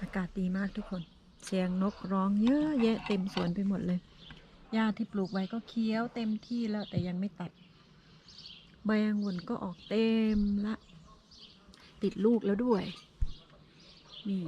อากาศดีมากทุกคน เสียงนกร้องเยอะแยะเต็มสวนไปหมดเลย หญ้าที่ปลูกไว้ก็เคี้ยวเต็มที่แล้วแต่ยังไม่ตัด ใบองุ่นก็ออกเต็มละ ติดลูกแล้วด้วย นี่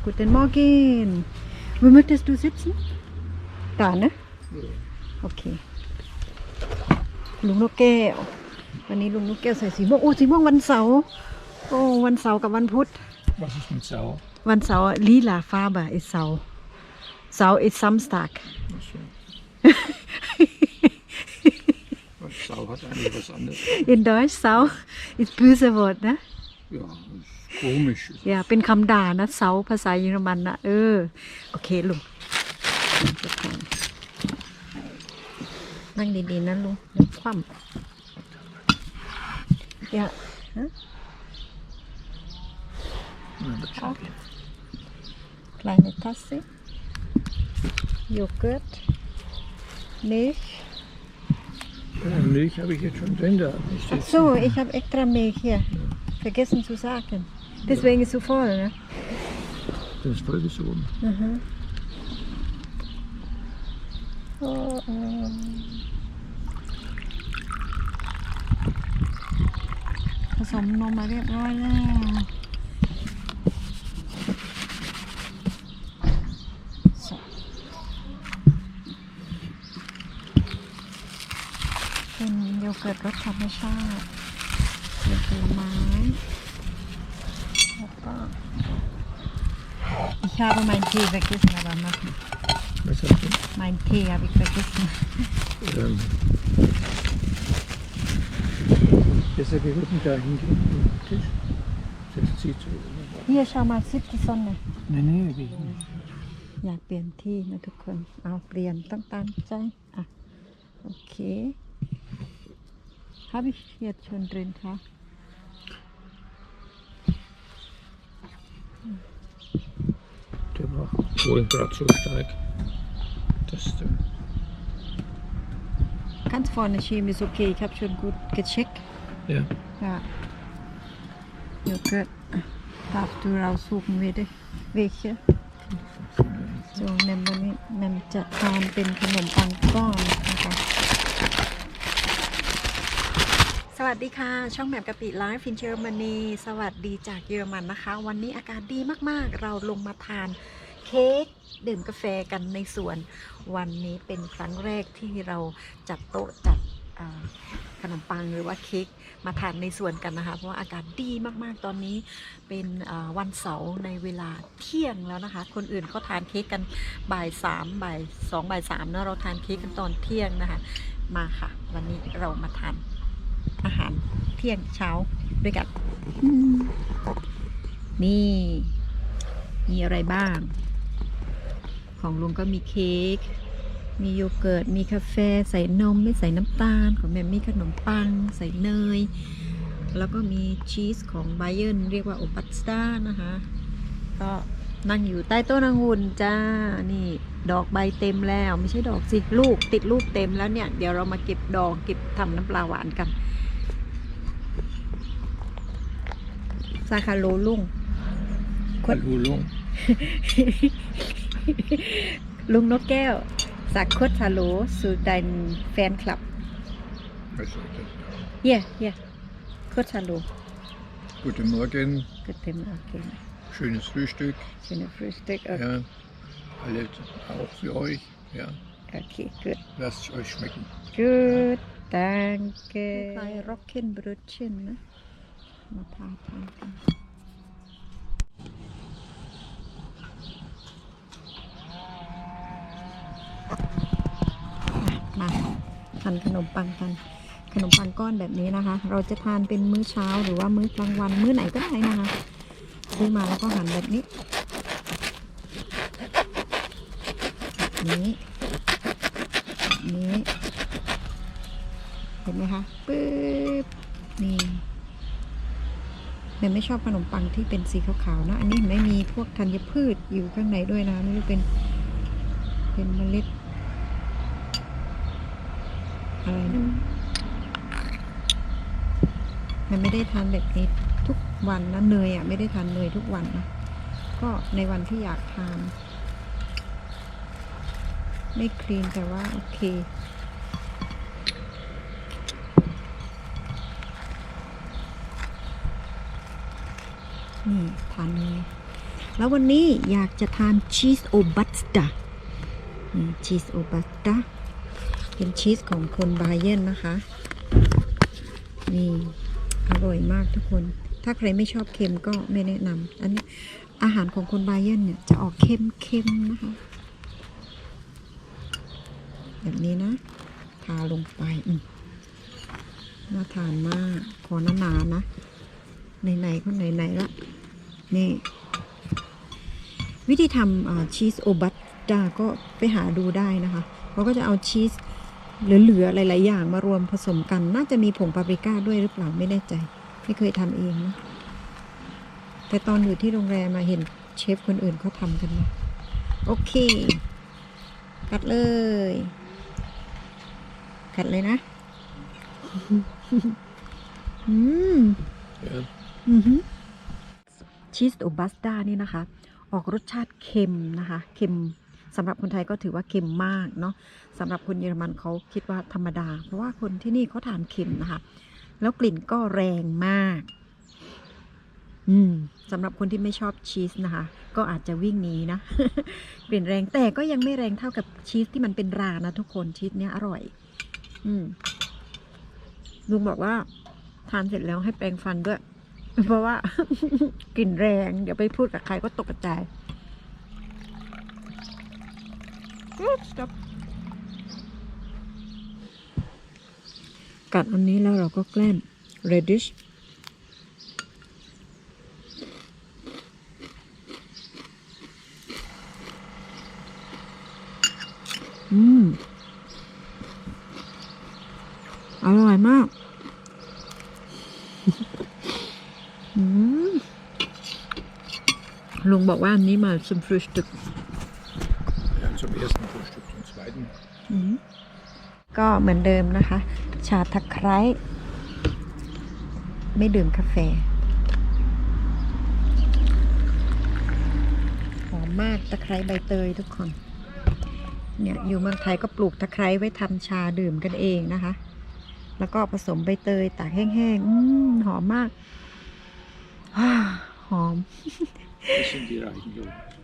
แล้วกุเตนมอร์เกน Wo möchtest du sitzen? Da, ne? โอเค ลุงนกแก้ว วันนี้ลุงนกแก้วใส่สีม่วง โอ้ สีม่วงวันเสาร์ โอ้ วันเสาร์กับวันพุธ Was ist mit Sau? วันเสาร์ลีลาฟาบะ is เสาร์เสาร์ is Samstag Ach so. Was Sau hat eigentlich was anderes. in Deutsch เสาร์ is böse Wort นะ Ja, ist komisch. อย่าเป็นคำด่านะเสาภาษาเยอรมันนะเออ โอเคลุงนั่งดีๆนะลุงเดี๋ยวคว่ำอย่าฮะ Ja, das schon gehen. kleine Tasse Joghurt Milch Ja, Milch habe ich jetzt schon drin da. Ist Ach jetzt so ich habe extra Milch hier vergessen zu sagen Deswegen ist so voll ne das ist vollgesogen. Mhm. Oh, oh. ผสมนมมาเรียบร้อยแล้วสองเป็นโยเกิร์ตรสธรรมชาติมีผลไม้ Ich habe meinen Tee vergessen, aber machen. Was hast du? Mein Tee habe ich vergessen. Ähm, besser wir würden da hingehen am Tisch. Das zieht so. Hier, schau mal, sieht die Sonne. Nee, nee, gehe ich nicht. อยากเปลี่ยนที่นะทุกคน เอาเปลี่ยนต้องตามใจ อ่ะ โอเค Habe ich jetzt schon drin, ja? War wohl gerade so stark. dass der Ganz vorne schieben ist okay, ich habe schon gut gecheckt. ja, Ja. Joghurt. Ah, Darfst du raussuchen, bitte? Welche? So, แมมวันนี้แมมจะทานเป็นขนมปังก้อนนะคะสวัสดีค่ะ ช่องแหม่มกะปิไลฟ์ฟินเชอร์มานี สวัสดีจากเยอรมันนะคะ วันนี้อากาศดีมากๆ เราลงมาทาน เค้กดื่มกาแฟกันในสวน วันนี้เป็นครั้งแรกที่เราจัดโต๊ะจัดขนมปังหรือว่าเค้กมาทานในสวนกันนะคะ เพราะว่าอากาศดีมากๆตอนนี้เป็นวันเสาร์ในเวลาเที่ยงแล้วนะคะ คนอื่นเขาทานเค้กกันบ่ายสามบ่ายสองบ่ายสามเนอะเราทานเค้กกันตอนเที่ยงนะคะ มาค่ะ วันนี้เรามาทานอาหารเที่ยงเช้าด้วยกันนี่มีอะไรบ้าง ของลุงก็มีเค้ก มีโยเกิร์ต มีกาแฟ ใส่นมไม่ใส่น้ำตาล ของแม่มีขนมปัง ใส่เนย แล้วก็มีชีสของไบเยนเรียกว่าโอปัสต้านะคะ ก็นั่งอยู่ใต้ต้นองุ่นจ้า นี่ดอกใบเต็มแล้วไม่ใช่ดอกสิลูกติดลูกเต็มแล้วเนี่ย เดี๋ยวเรามาเก็บดอกเก็บทำน้ำปลาหวานกันซาคาโลลุง Hallo, Long. ลุง นกแก้ว สักคดฮัลโหลสู่ดันแฟนคลับ Was soll das? เย่เย่คดฮัลโหล Guten Morgen, กดเต็มโอเค schönes Frühstück. ชินฟรุสเต็กโอ Ja, alle auch für euch. Ja, เคกูด lasst es euch schmecken. กูดตังเกคล้ายร็อกเคนบรูชเชนนะ มาทานทานกันมาทานขนมปังกัน ขนมปังก้อนแบบนี้นะคะ เราจะทานเป็นมื้อเช้าหรือว่ามื้อกลางวันมื้อไหนก็ได้นะคะซื้อมาแล้วก็หั่นแบบนี้แบบนี้แบบนี้เห็นไหมคะปึ๊บนี่แต่ไม่ชอบขนมปังที่เป็นสีขาวๆนะ อันนี้ไม่มีพวกธัญพืชอยู่ข้างในด้วยนะ ไม่รู้เป็นเป็นเมล็ด อะไรนะมันไม่ได้ทานแบบนี้ทุกวันนะเนยอะ ไม่ได้ทานเนยทุกวันนะก็ในวันที่อยากทานไม่คลีนแต่ว่า โอเค นี่ทานเลย แล้ววันนี้อยากจะทานชีสโอบัสตาชีสโอบัสตา เป็นชีสของคนบาเยนนะคะ นี่ อร่อยมากทุกคน ถ้าใครไม่ชอบเค็มก็ไม่แนะนำอันนี้อาหารของคนบาเยนเนี่ยจะออกเค็มๆนะคะ แบบนี้นะ ทาลงไปน่าทานมาก ขอหนาๆนะไหนๆก็ไหนๆละ นี่ วิธีทำชีสโอบัตดาก็ไปหาดูได้นะคะเขาก็จะเอาชีส เหลือๆหลาย ๆ อย่างมารวมผสมกัน น่าจะมีผงปาปริก้าด้วยหรือเปล่าไม่แน่ใจ ไม่เคยทำเองนะ แต่ตอนอยู่ที่โรงแรมมาเห็นเชฟคนอื่นเขาทำกันนะโอเค กัดเลย กัดเลยนะ อืม Ja, ชีสโอบัสดานี่นะคะ ออกรสชาติเค็มนะคะ เค็ม สำหรับคนไทยก็ถือว่าเค็มมากเนาะสำหรับคนเยอรมันเขาคิดว่าธรรมดา เพราะว่าคนที่นี่เขาทานเค็มนะคะ แล้วกลิ่นก็แรงมาก อืมสำหรับคนที่ไม่ชอบชีสนะคะ ก็อาจจะวิ่งหนีนะกลิ่นแรงแต่ก็ยังไม่แรงเท่ากับชีสที่มันเป็นรานะทุกคนชีสเนี้ยอร่อย อืมลุงบอกว่าทานเสร็จแล้วให้แปรงฟันด้วย เพราะว่ากลิ่นแรง เดี๋ยวไปพูดกับใครก็ตกกระจ Oh, stop. กัดอันนี้แล้วเราก็แกล้ม radish อืม อร่อยมาก ลุงบอกว่าอันนี้มา zum Frühstück ja, zum ersten Frühstück, zum zweiten. ก็เหมือนเดิมนะคะ ชาตะไคร้ ไม่ดื่มกาแฟ หอมมากตะไคร้ใบเตยทุกคน เนี่ยอยู่เมืองไทยก็ปลูกตะไคร้ไว้ทำชาดื่มกันเองนะคะ แล้วก็ผสมใบเตยตากแห้งๆหอมมาก หอม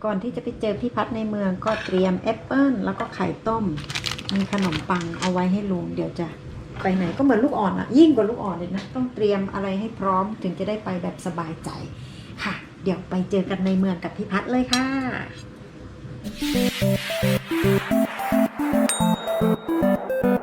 ก่อนที่จะไปเจอพี่พัดในเมืองก็เตรียมแอปเปิ้ลแล้วก็ไข่ต้ม มีขนมปังเอาไว้ให้ลุงเดี๋ยวจะไปไหนก็เหมือนลูกอ่อนอะยิ่งกว่าลูกอ่อนเลยนะ ต้องเตรียมอะไรให้พร้อมถึงจะได้ไปแบบสบายใจค่ะ เดี๋ยวไปเจอกันในเมืองกับพี่พัดเลยค่ะเ